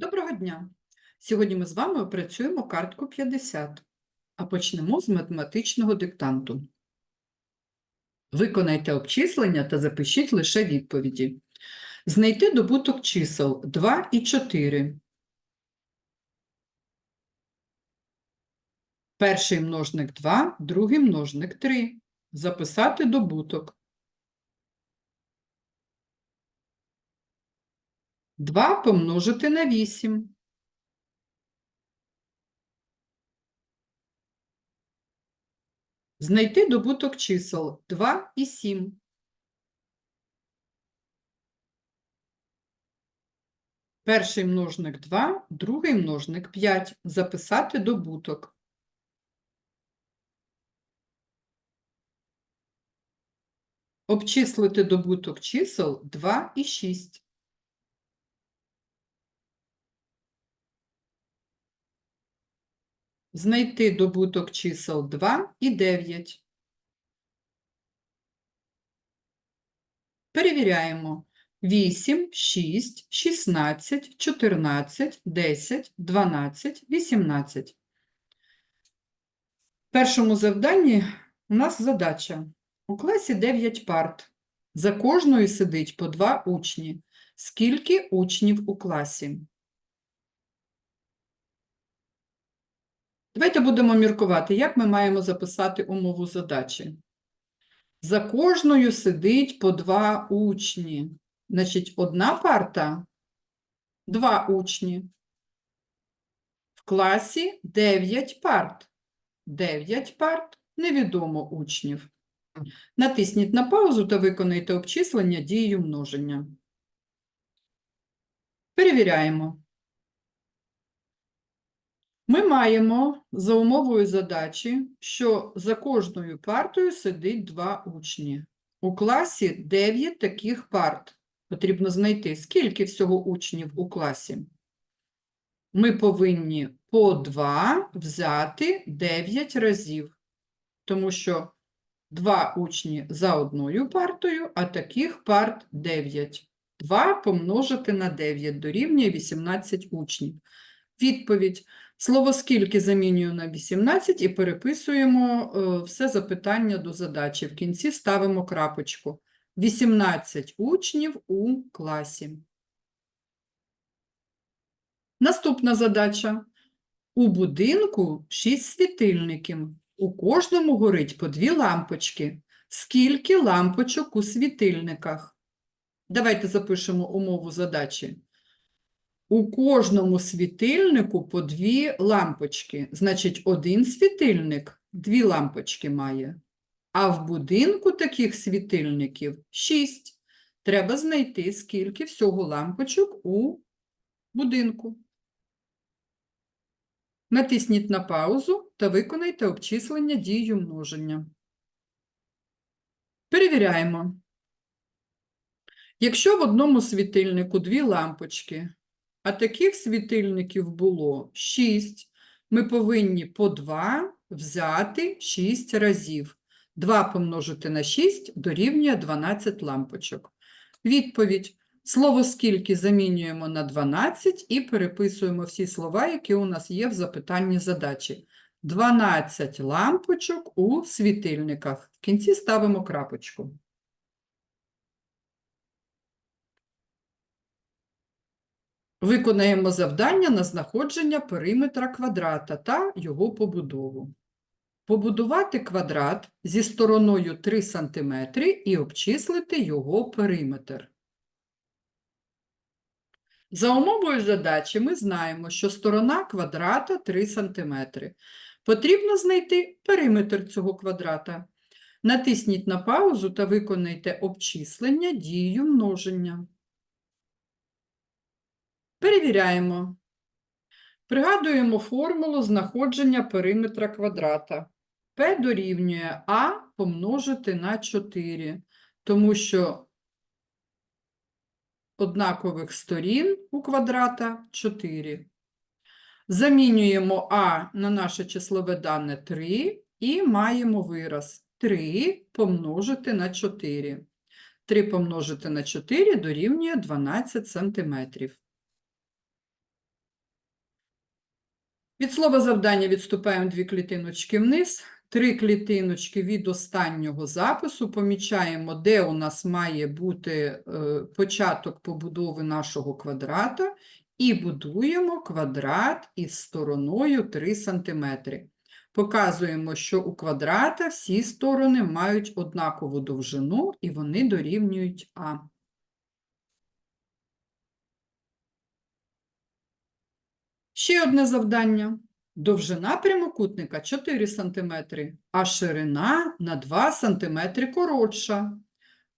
Доброго дня! Сьогодні ми з вами опрацюємо картку 50, а почнемо з математичного диктанту. Виконайте обчислення та запишіть лише відповіді. Знайти добуток чисел 2 і 4. Перший множник 2, другий множник 3. Записати добуток. 2 помножити на 8. Знайти добуток чисел 2 і 7. Перший множник 2, другий множник 5. Записати добуток. Обчислити добуток чисел 2 і 6. Знайти добуток чисел 2 і 9. Перевіряємо. 8, 6, 16, 14, 10, 12, 18. В першому завданні у нас задача. У класі 9 парт. За кожною сидить по 2 учні. Скільки учнів у класі? Давайте будемо міркувати, як ми маємо записати умову задачі. За кожною сидить по два учні. Значить, одна парта – два учні. В класі 9 парт. 9 парт – невідомо учнів. Натисніть на паузу та виконайте обчислення дією множення. Перевіряємо. Ми маємо за умовою задачі, що за кожною партою сидить два учні. У класі 9 таких парт. Потрібно знайти, скільки всього учнів у класі. Ми повинні по 2 взяти 9 разів, тому що два учні за одною партою, а таких парт 9. 2 помножити на 9 дорівнює 18 учнів. Відповідь. Слово «скільки» замінюю на 18 і переписуємо е, все запитання до задачі. В кінці ставимо крапочку. 18 учнів у класі. Наступна задача. У будинку 6 світильників. У кожному горить по дві лампочки. Скільки лампочок у світильниках? Давайте запишемо умову задачі. У кожному світильнику по дві лампочки. Значить, один світильник дві лампочки має. А в будинку таких світильників шість. Треба знайти, скільки всього лампочок у будинку. Натисніть на паузу та виконайте обчислення дією множення. Перевіряємо. Якщо в одному світильнику дві лампочки, а таких світильників було 6. Ми повинні по 2 взяти 6 разів. 2 помножити на 6 дорівнює 12 лампочок. Відповідь. Слово «скільки» замінюємо на 12 і переписуємо всі слова, які у нас є в запитанні задачі. 12 лампочок у світильниках. В кінці ставимо крапочку. Виконаємо завдання на знаходження периметра квадрата та його побудову. Побудувати квадрат зі стороною 3 см і обчислити його периметр. За умовою задачі ми знаємо, що сторона квадрата 3 см. Потрібно знайти периметр цього квадрата. Натисніть на паузу та виконайте обчислення дією множення. Перевіряємо. Пригадуємо формулу знаходження периметра квадрата. P дорівнює А помножити на 4, тому що однакових сторін у квадрата 4. Замінюємо А на наше числове дане 3 і маємо вираз 3 помножити на 4. 3 помножити на 4 дорівнює 12 сантиметрів. Від слова завдання відступаємо дві клітиночки вниз, три клітиночки від останнього запису. Помічаємо, де у нас має бути е, початок побудови нашого квадрата, і будуємо квадрат із стороною 3 см. Показуємо, що у квадрата всі сторони мають однакову довжину і вони дорівнюють А. Ще одне завдання. Довжина прямокутника 4 см, а ширина на 2 см коротша.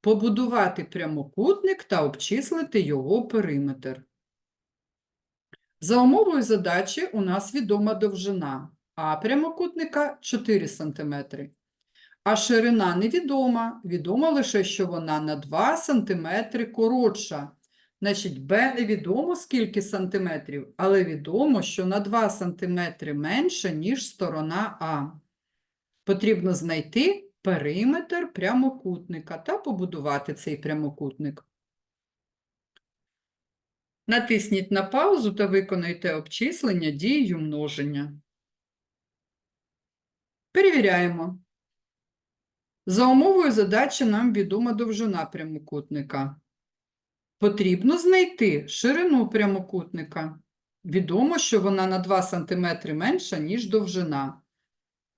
Побудувати прямокутник та обчислити його периметр. За умовою задачі у нас відома довжина, а прямокутника 4 см. А ширина невідома, відомо лише, що вона на 2 см коротша. Значить, Б невідомо скільки сантиметрів, але відомо, що на 2 сантиметри менше, ніж сторона А. Потрібно знайти периметр прямокутника та побудувати цей прямокутник. Натисніть на паузу та виконайте обчислення дією множення. Перевіряємо. За умовою задачі нам відома довжина прямокутника. Потрібно знайти ширину прямокутника. Відомо, що вона на 2 см менша, ніж довжина.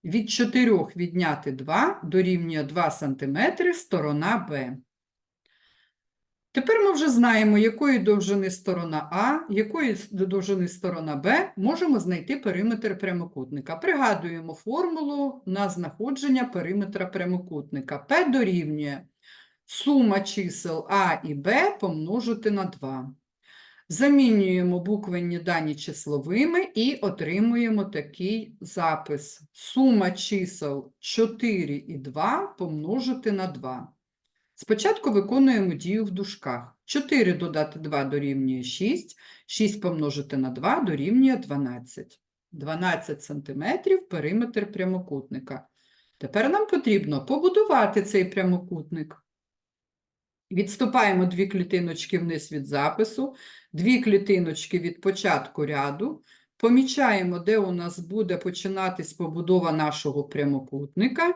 Від 4 відняти 2 дорівнює 2 см сторона Б. Тепер ми вже знаємо, якої довжини сторона А, якої довжини сторона Б, можемо знайти периметр прямокутника. Пригадуємо формулу на знаходження периметра прямокутника. П дорівнює сума чисел А і Б помножити на 2. Замінюємо буквенні дані числовими і отримуємо такий запис. Сума чисел 4 і 2 помножити на 2. Спочатку виконуємо дію в дужках. 4 додати 2 дорівнює 6, 6 помножити на 2 дорівнює 12. 12 сантиметрів периметр прямокутника. Тепер нам потрібно побудувати цей прямокутник. Відступаємо дві клітиночки вниз від запису, дві клітиночки від початку ряду. Помічаємо, де у нас буде починатись побудова нашого прямокутника.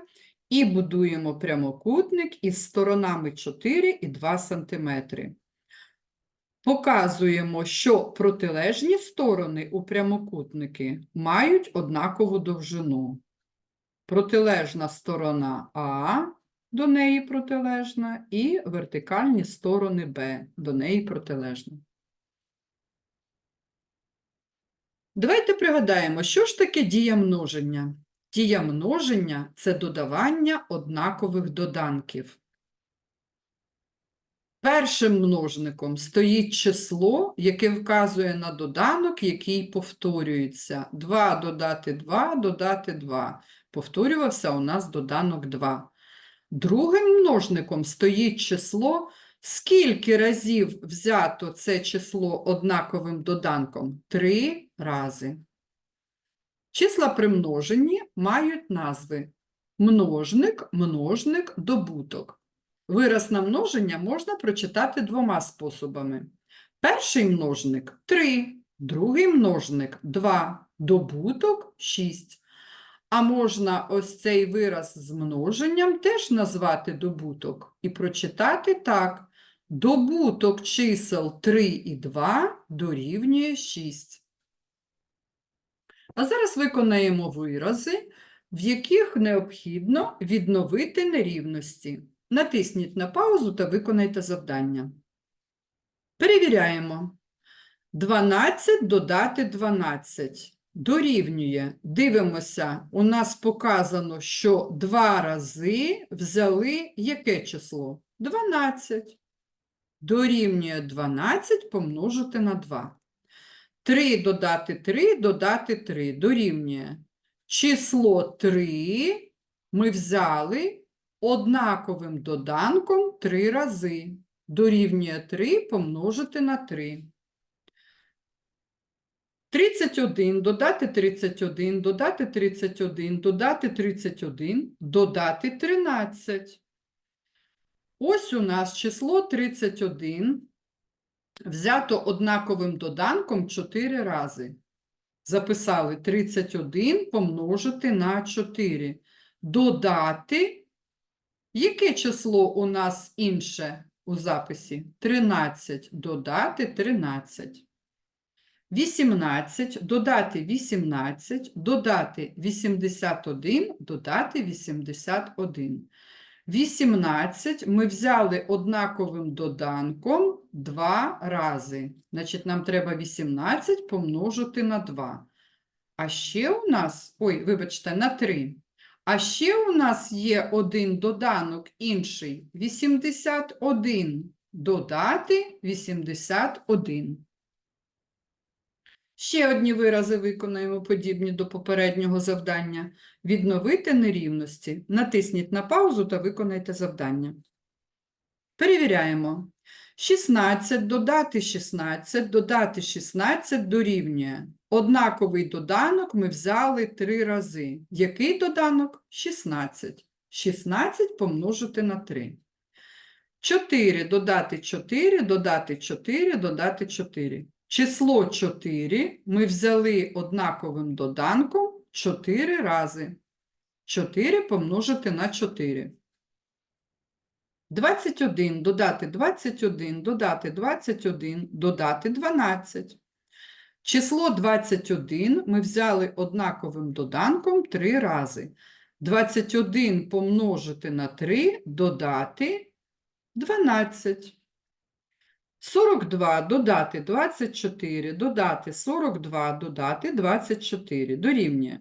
І будуємо прямокутник із сторонами 4 і 2 см. Показуємо, що протилежні сторони у прямокутники мають однакову довжину. Протилежна сторона А до неї протилежна, і вертикальні сторони Б до неї протилежна. Давайте пригадаємо, що ж таке дія множення. Дія множення – це додавання однакових доданків. Першим множником стоїть число, яке вказує на доданок, який повторюється. 2 додати 2, додати 2. Повторювався у нас доданок 2. Другим множником стоїть число, скільки разів взято це число однаковим доданком? Три рази. Числа при множенні мають назви множник, множник, добуток. Вираз на множення можна прочитати двома способами. Перший множник – 3, другий множник – 2, добуток – 6. А можна ось цей вираз з множенням теж назвати добуток і прочитати так. Добуток чисел 3 і 2 дорівнює 6. А зараз виконаємо вирази, в яких необхідно відновити нерівності. Натисніть на паузу та виконайте завдання. Перевіряємо. 12 додати 12 дорівнює. Дивимося, у нас показано, що два рази взяли яке число? 12. Дорівнює 12 помножити на 2. 3 додати 3 додати 3 дорівнює. Число 3 ми взяли однаковим доданком 3 рази. Дорівнює 3 помножити на 3. 31 додати 31, додати 31, додати 31, додати 13. Ось у нас число 31 взято однаковим доданком 4 рази. Записали 31 помножити на 4. Додати. Яке число у нас інше у записі? 13. Додати 13. 18, додати 18, додати 81, додати 81. 18 ми взяли однаковим доданком два рази. Значить, нам треба 18 помножити на 2. А ще у нас, ой, вибачте, на 3. А ще у нас є один доданок інший 81. Додати 81. Ще одні вирази виконаємо подібні до попереднього завдання. Відновити нерівності. Натисніть на паузу та виконайте завдання. Перевіряємо. 16 додати 16, додати 16 дорівнює. Однаковий доданок ми взяли три рази. Який доданок? 16. 16 помножити на 3. 4 додати 4, додати 4, додати 4. Число 4 ми взяли однаковим доданком 4 рази. 4 помножити на 4. 21 додати 21, додати 21, додати 12. Число 21 ми взяли однаковим доданком 3 рази. 21 помножити на 3, додати 12. 42 додати 24, додати 42, додати 24, дорівнює.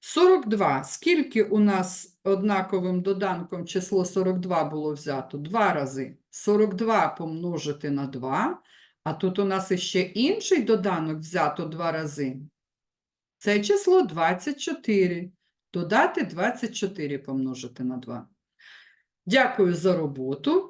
42. Скільки у нас однаковим доданком число 42 було взято? Два рази. 42 помножити на 2, а тут у нас іще інший доданок взято два рази. Це число 24. Додати 24 помножити на 2. Дякую за роботу.